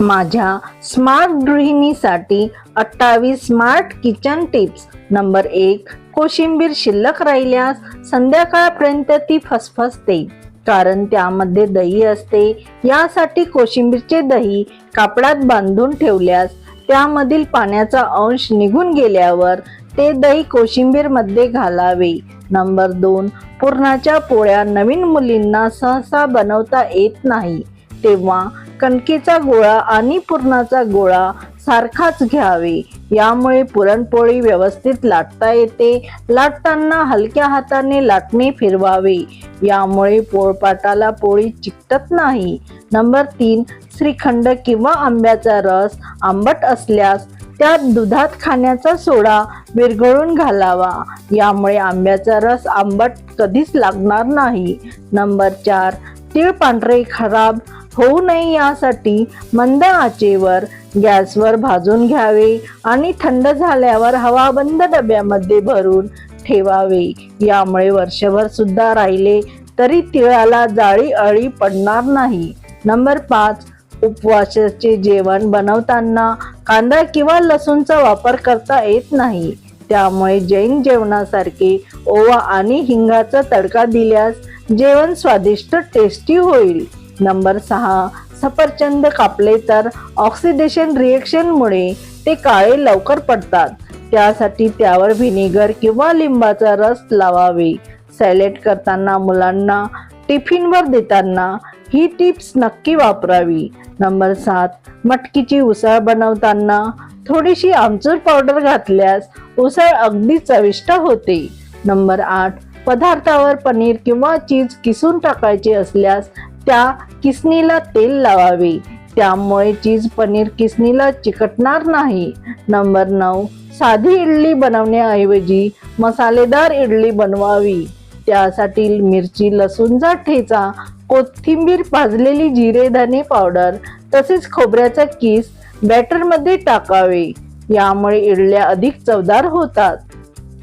माझ्या स्मार्ट गृहिणीसाठी अठ्ठावीस smart kitchen tips. Number एक कोशिंबीर शिल्लक राहिल्यास संध्याकाळपर्यंत ती फसफसते कारण त्यामध्ये दही असते. यासाठी कोशिंबीरचे दही कापडात बांधून ठेवल्यास त्यामधील पाण्याचा अंश निघून गेल्यावर ते दही कोशिंबीरमध्ये घालावे. नंबर दोन पुरणाच्या पोळ्या नवीन मुलींना सहसा बनवता येत नाही. तेव्हा कणकेचा गोळा आणि पुरणाचा गोळा सारखाच घ्यावे. यामुळे पुरणपोळी व्यवस्थित लाटता येते. लाटताना हलक्या हाताने लाटणे फिरवावे. यामुळे पोळपाटाला पोळी चिकटत नाही. नंबर तीन श्रीखंड किंवा आंब्याचा रस आंबट असल्यास त्यात दुधात खाण्याचा सोडा विरघळून घालावा. यामुळे आंब्याचा रस आंबट कधीच लागणार नाही. नंबर चार तीळ पांढरे खराब होऊ नये यासाठी मंद आचेवर गॅसवर भाजून घ्यावे आणि थंड झाल्यावर हवाबंद डब्यामध्ये भरून ठेवावे. यामुळे वर्षभर सुद्धा राहिले तरी तिळाला जाळी अळी पडणार नाही. नंबर पाच उपवासाचे जेवण बनवताना कांदा किंवा लसूणचा वापर करता येत नाही. त्यामुळे जैन जेवणासारखे ओवा आणि हिंगाचा तडका दिल्यास जेवण स्वादिष्ट टेस्टी होईल. नंबर सहा सफरचंद कापले तर ऑक्सिडेशन रिएक्शनमुळे ते काळे लवकर पडतात. त्यासाठी त्यावर व्हिनेगर किंवा लिंबाचा रस लावावे. सॅलेड करताना मुलांना टिफिनवर देताना ही टिप्स नक्की वापरावी. नंबर सात मटकीची उसळ बनवताना थोडीशी आमचूर पावडर घातल्यास उसळ अगदी चविष्ट होते. नंबर आठ पदार्थावर पनीर किंवा चीज किसून टाकायचे असल्यास त्या किसनीला तेल लावावे. त्यामुळे चीज पनीर किसनीला चिकटणार नाही. नंबर नऊ साधी इडली बनवण्याऐवजी मसालेदार इडली बनवावी. त्यासाठी मिरची लसूणचा ठेचा कोथिंबीर भाजलेली जिरे धने पावडर तसेच खोबऱ्याचा किस बॅटरमध्ये टाकावे. यामुळे इडल्या अधिक चवदार होतात.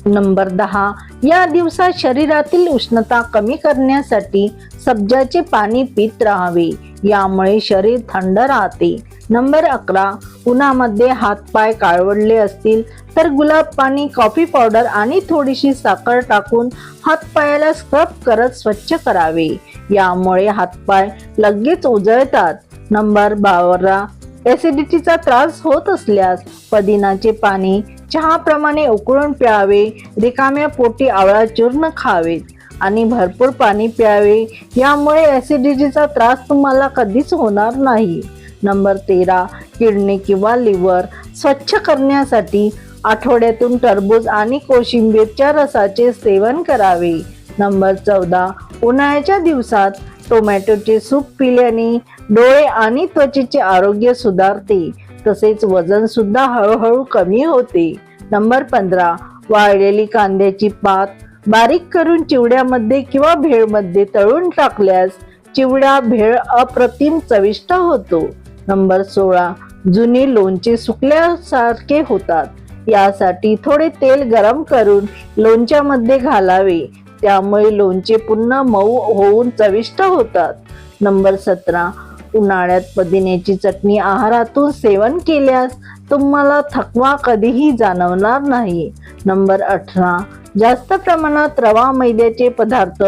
नंबर दहा या दिवसात शरीरातील उष्णता कमी करण्यासाठी सब्जाचे पाणी पित राहावे. यामुळे शरीर थंड राहते. नंबर अकरा उन्हामध्ये हातपाय काळवडले असतील तर गुलाब पाणी कॉफी पावडर आणि थोडीशी साखर टाकून हातपायाला स्क्रब करत स्वच्छ करावे. यामुळे हातपाय लगेच उजळतात. नंबर बारा ऍसिडिटीचा त्रास होत असल्यास पदिनाचे पाणी चहाप्रमाणे उकळून प्यावे रिकाम्या पोटी आवळा चूर्ण खावे आणि भरपूर पाणी प्यावे. यामुळे ऍसिडिटीचा त्रास तुम्हाला कधीच होणार नाही. नंबर तेरा किडनी किंवा लिव्हर स्वच्छ करण्यासाठी आठवड्यातून टरबूज आणि कोशिंबीरच्या रसाचे सेवन करावे. नंबर चौदा उन्हाळ्याच्या दिवसात टोमॅटोचे सूप पिल्याने डोळे आणि त्वचेचे आरोग्य सुधारते. तसेच वजन सुद्धा हळूहळू कमी होते. नंबर पंधरा वाळलेली कांद्याची पात बारीक करून चिवड्यामध्ये किंवा भेळमध्ये तळून टाकल्यास चिवडा भेळ अप्रतिम चविष्ट होतो. नंबर सोळा जुनी लोणचे सुकल्यासारखे होतात. यासाठी थोडे तेल गरम करून लोणच्यामध्ये घालावे. त्यामुळे लोणचे पुन्हा मऊ होऊन चविष्ट होतात. नंबर सतरा उन्हाळ्यात पुदिन्याची चटणी आहारातून सेवन केल्यास तुम्हाला थकवा कधीही जाणवणार नाही. नंबर अठरा जास्त प्रमाणात रवा मैद्याचे पदार्थ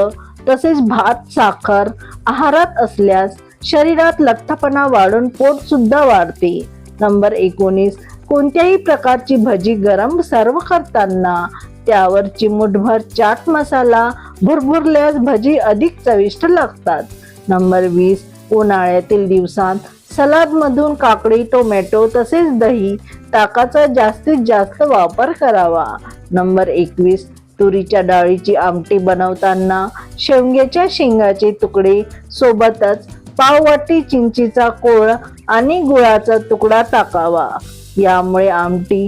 तसेच भात साखर आहारात असल्यास शरीरात लठ्ठपणा वाढून पोट सुद्धा वाढते. नंबर एकोणीस कोणत्याही प्रकारची भजी गरम सर्व करताना त्यावर चिमूटभर चाट मसाला भुरभुरल्यास भजी अधिक चविष्ट लागतात. नंबर वीस उन्हाळ्यातील दिवसांत सलादमधून काकडी टोमॅटो तसेच दही ताकाचा जास्तीत जास्त वापर करावा. नंबर एकवीस तुरीच्या डाळीची आमटी बनवताना शेवग्याच्या शेंगाचे तुकडे सोबतच पाववाटी चिंचीचा कोळ आणि गुळाचा तुकडा टाकावा. यामुळे आमटी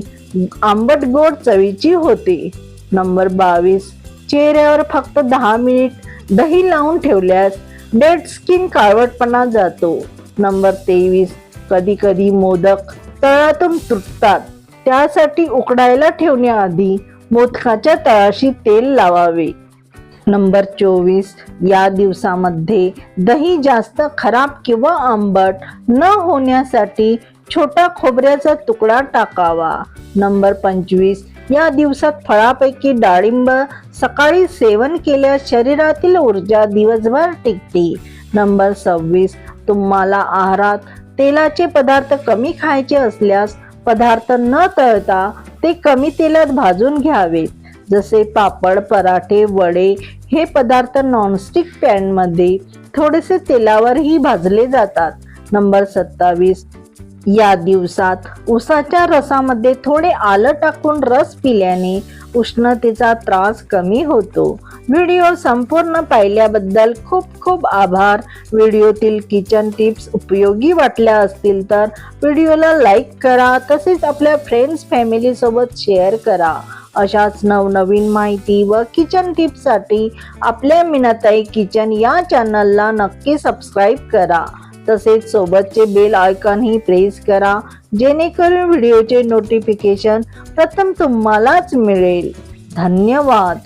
आंबट गोड चवीची होते. नंबर बावीस चेहऱ्यावर फक्त दहा मिनिट दही लावून ठेवल्यास डेड स्किन काळवटपणा जातो. नंबर तेवीस. कधी कधी मोदक तळातून तुटतात. त्यासाठी उकडायला ठेवण्याआधी मोदकाच्या तळाशी तेल लावावे. नंबर चोवीस. या दिवसामध्ये दही जास्त खराब किंवा आंबट न होण्यासाठी छोटा खोबऱ्याचा तुकडा टाकावा. नंबर पंचवीस. या दिवसात फळापैकी डाळिंब सकाळी सेवन केल्यास शरीरातील ऊर्जा दिवसभर टिकते. नंबर सव्वीस. तुम्हाला आहारात तेलाचे पदार्थ कमी खायचे असल्यास पदार्थ न तळता ते कमी तेलात भाजून घ्यावेत जसे पापड पराठे वडे हे पदार्थ नॉनस्टिक पॅनमध्ये थोडेसे तेलावरही भाजले जातात. नंबर सत्तावीस. या दिवसात उसाच्या रसामध्ये थोडे आलं टाकून रस पिल्याने उष्णतेचा त्रास कमी होतो. व्हिडिओ संपूर्ण पाहिल्याबद्दल खूप खूप आभार. व्हिडिओतील किचन टिप्स उपयोगी वाटल्या असतील तर व्हिडिओला लाईक करा तसेच आपल्या फ्रेंड्स फॅमिलीसोबत शेअर करा. अशाच नवनवीन माहिती व किचन टिप्ससाठी आपल्या मिनाताई किचन या चॅनलला नक्की सबस्क्राईब करा. तसेच सोबतचे बेल आयकॉनही प्रेस करा जेणेकरून व्हिडिओचे नोटिफिकेशन प्रथम तुम्हालाच मिळेल. धन्यवाद.